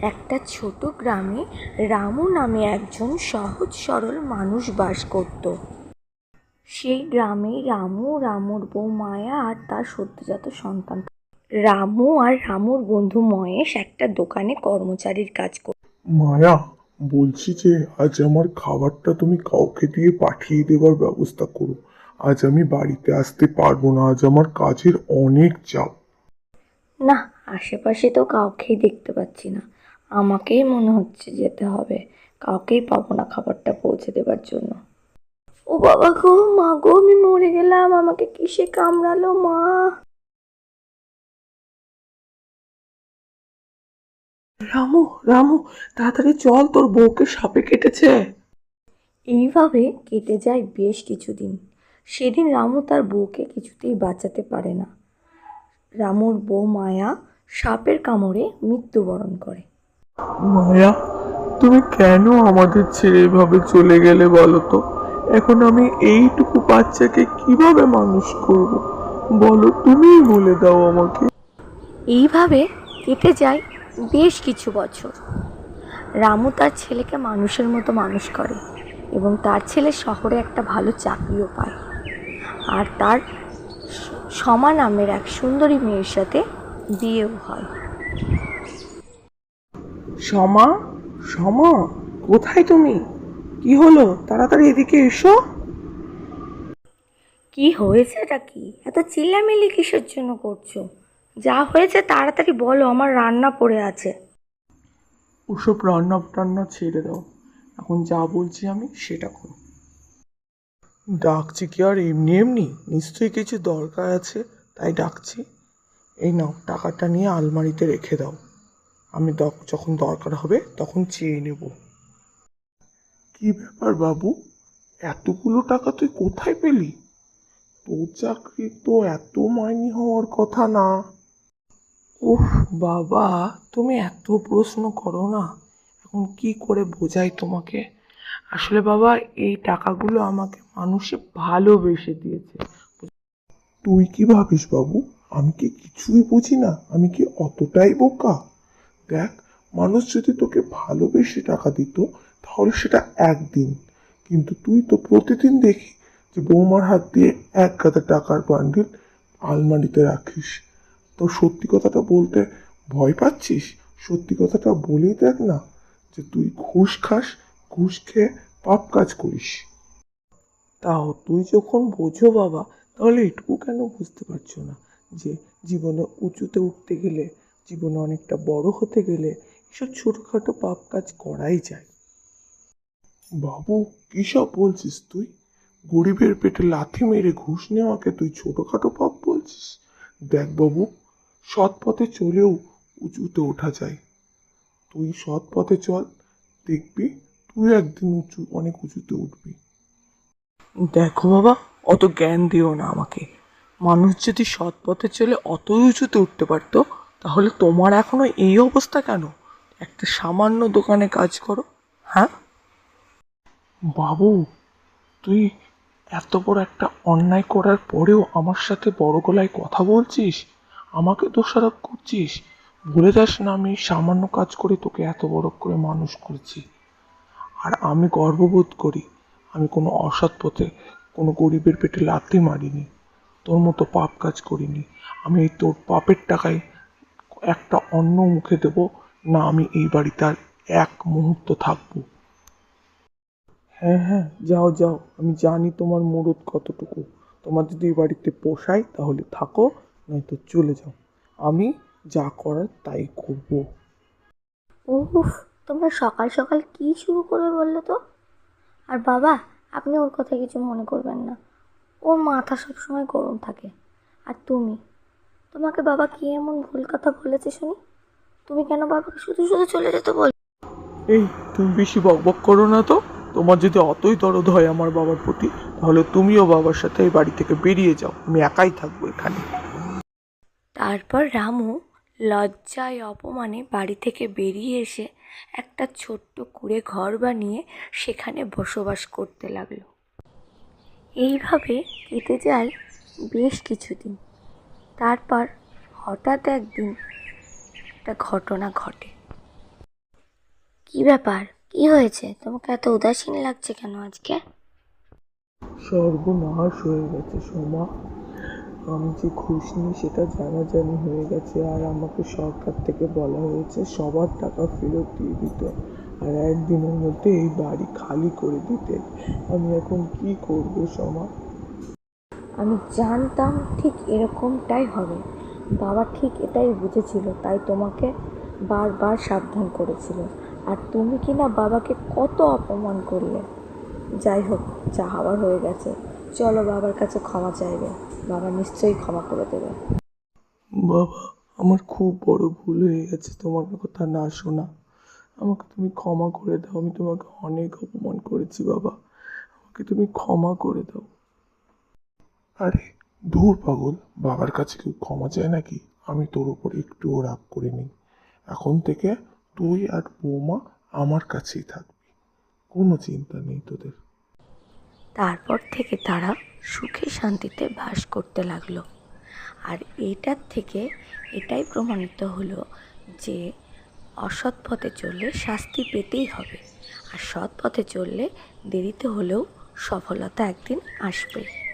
একটা ছোট গ্রামে রামু নামে একজন সহজ সরল মানুষ বাস করত। সেই গ্রামে রামু রামুর বউ মায়া আর তার সদ্যজাত সন্তান রামু আর রামুর বন্ধু মহেশ একটা দোকানে কর্মচারীর কাজ করত মায়া বলছি যে আজ আমার খাবারটা তুমি কাউকে দিয়ে পাঠিয়ে দেবার ব্যবস্থা করো। আজ আমি বাড়িতে আসতে পারব না আজ আমার কাজের অনেক চাপ। না আশেপাশে তো কাউকেই দেখতে পাচ্ছি না। আমাকেই মনে হচ্ছে যেতে হবে। কাউকেই পাবো না খাবারটা পৌঁছে দেবার জন্য। ও বাবা গো মা গো আমি মরে গেলাম। আমাকে কিসে কামড়ালো মা? রামু রামু তাড়াতাড়ি চল তোর বউকে সাপে কেটেছে। এইভাবে কেটে যায় বেশ কিছুদিন। সেদিন রামু তার বউকে কিছুতেই বাঁচাতে পারে না। রামুর বউ মায়া সাপের কামড়ে মৃত্যুবরণ করে। মায়া, তুমি কেন আমাদের ছেড়ে এভাবে চলে গেলে বলো তো? এখন আমি এইটুকু বাচ্চাকে কীভাবে মানুষ করব? বলো, তুমিই বলে দাও আমাকে। এইভাবে কেটে যায় বেশ কিছু বছর। রামু তার ছেলেকে মানুষের মতো মানুষ করে এবং তার ছেলে শহরে একটা ভালো চাকরিও পায়। আর তার সমা নামের এক সুন্দরী মেয়ের সাথে বিয়েও হয়। সমা সমা কোথায় তুমি? কি হলো? তাড়াতাড়ি এদিকে এসো। কি হয়েছে এটা কি? এত চিল্লামিল্লি কিসের জন্য করছ? যা হয়েছে তাড়াতাড়ি বলো আমার রান্না পড়ে আছে। ওসব রান্না টান্না ছেড়ে দাও। এখন যা বলছি আমি সেটা করো। ডাকছি কি আর এমনি এমনি? নিশ্চয়ই কিছু দরকার আছে তাই ডাকছি। এই নাও টাকাটা নিয়ে আলমারিতে রেখে দাও। আমি যখন দরকার হবে তখন চেয়ে নেব। কি ব্যাপার বাবু? এতগুলো টাকা তুই কোথায় পেলি? তোর চাকরি তো এত মাইনি হওয়ার কথা না। উফ বাবা তুমি এত প্রশ্ন করো না। এখন কি করে বোঝাই তোমাকে? আসলে বাবা এই টাকাগুলো আমাকে মানুষে ভালোবেসে দিয়েছে। তুই কি ভাবিস বাবু? আমি কি কিছুই বুঝি না? আমি কি অতটাই বোকা? দেখ, মানুষ যদি তোকে ভালোবেসে টাকা দিত, তাহলে সেটা একদিন। কিন্তু তুই তো প্রতিদিন দেখি যে বৌমার হাত দিয়ে এক গাদা টাকার বান্ডিল আলমারিতে রাখিস। তো সত্যি কথাটা বলতে ভয় পাচ্ছিস? সত্যি কথাটা বলেই দেখ না যে তুই ঘুষ খাস, ঘুষ খেয়ে পাপ কাজ করিস। তাও তুই যখন বোঝো বাবা, তাহলে এটুকু কেন বুঝতে পারছ না যে জীবনে উঁচুতে উঠতে গেলে জীবনে অনেকটা বড় হতে গেলে এসব ছোটোখাটো পাপ কাজ করাই যায়। বাবু কী সব বলছিস তুই? গরিবের পেটে লাথি মেরে ঘুষ নেওয়াকে তুই ছোটখাটো পাপ বলছিস? দেখ বাবু সৎ পথে চলেও উঁচুতে ওঠা যায়। তুই সৎ পথে চল দেখবি তুই একদিন উঁচু অনেক উঁচুতে উঠবি। দেখো বাবা অত জ্ঞান দিও না আমাকে। মানুষ যদি সৎ পথে চলে অত উঁচুতে উঠতে পারতো তাহলে তোমার এখনও এই অবস্থা কেন? একটা সামান্য দোকানে কাজ করো হ্যাঁ? বাবু, তুই এত বড় একটা অন্যায় করার পরেও আমার সাথে বড় গলায় কথা বলছিস? আমাকে দোষারোপ করছিস? ভুলে যাস না আমি সামান্য কাজ করে তোকে এত বড় করে মানুষ করেছি। আর আমি গর্ববোধ করি, আমি কোনো অসৎ পথে কোনো গরিবের পেটে লাথি মারিনি, তোর মতো পাপ কাজ করিনি। আমি এই তোর পাপের টাকায় একটা অন্ন মুখে দেব, না আমি এই বাড়িতে আর এক মুহূর্ত থাকব। হ্যাঁ হ্যাঁ যাও যাও, আমি জানি তোমার মুরুদ কতটুকু। তোমার যদি এই বাড়িতে পোষায় তাহলে থাকো, নয়তো চলে যাও। আমি যা করার তাই করব। উফ, তোমরা সকাল সকাল কি শুরু করবে বললে তো? আর বাবা, আপনি ওর কথা কিছু মনে করবেন না। ওর মাথা সবসময় গরম থাকে। আর তুমি? তোমাকে বাবা কি এমন ভুল কথা বলেছে শুনি? তুমি কেন বাবাকে শুধু শুধু চলে যেতে বল এই তুমি বেশি বকবক করো না তো। তোমার যদি অতই দরদ হয় আমার বাবার প্রতি তাহলে তুমিও বাবার সাথে এই বাড়ি থেকে বেরিয়ে যাও। আমি একাই থাকব এখানে। তারপর রামু লজ্জায় অপমানে বাড়ি থেকে বেরিয়ে এসে একটা ছোট্ট কুড়ে ঘর বানিয়ে সেখানে বসবাস করতে লাগল। এইভাবে কেটে যায় বেশ কিছুদিন। তারপর হঠাৎ একদিন একটা ঘটনা ঘটে। কি ব্যাপার? কি হয়েছে? তোমাকে এত উদাসীন লাগছে কেন আজকে? সর্বনাশ হয়ে গেছে সোমা। আমি যে ঘুষ নিই সেটা জানাজানি হয়ে গেছে আর আমাকে সরকার থেকে বলা হয়েছে সবার টাকা ফেরত দিয়ে দিতে আর একদিনের মধ্যে এই বাড়ি খালি করে দিতে। আমি এখন কি করব সোমা? আমি জানতাম ঠিক এরকমটাই হবে। বাবা ঠিক এটাই বুঝেছিল, তাই তোমাকে বারবার সাবধান করেছিল। আর তুমি কি না বাবাকে কত অপমান করলে। যাই হোক, যা হওয়ার হয়ে গেছে। চলো বাবার কাছে ক্ষমা চাইবে। বাবা নিশ্চয়ই ক্ষমা করে দেবে। বাবা, আমার খুব বড় ভুল হয়ে গেছে তোমার কথা না শোনা। আমাকে তুমি ক্ষমা করে দাও। আমি তোমাকে অনেক অপমান করেছি বাবা। আমাকে তুমি ক্ষমা করে দাও। আরে, ধুর পাগল, বাবার কাছে কেউ ক্ষমা চায় নাকি? আমি তোর উপর একটুও রাগ করিনি। এখন থেকে তুই আর বৌমা আমার কাছেই থাকবি। কোনো চিন্তা নেই তোদের। তারপর থেকে তারা সুখে শান্তিতে বাস করতে লাগল। আর এটার থেকে এটাই প্রমাণিত হলো যে অসৎ পথে চললে শাস্তি পেতেই হবে। আর সৎ পথে চললে দেরিতে হলেও সফলতা একদিন আসবে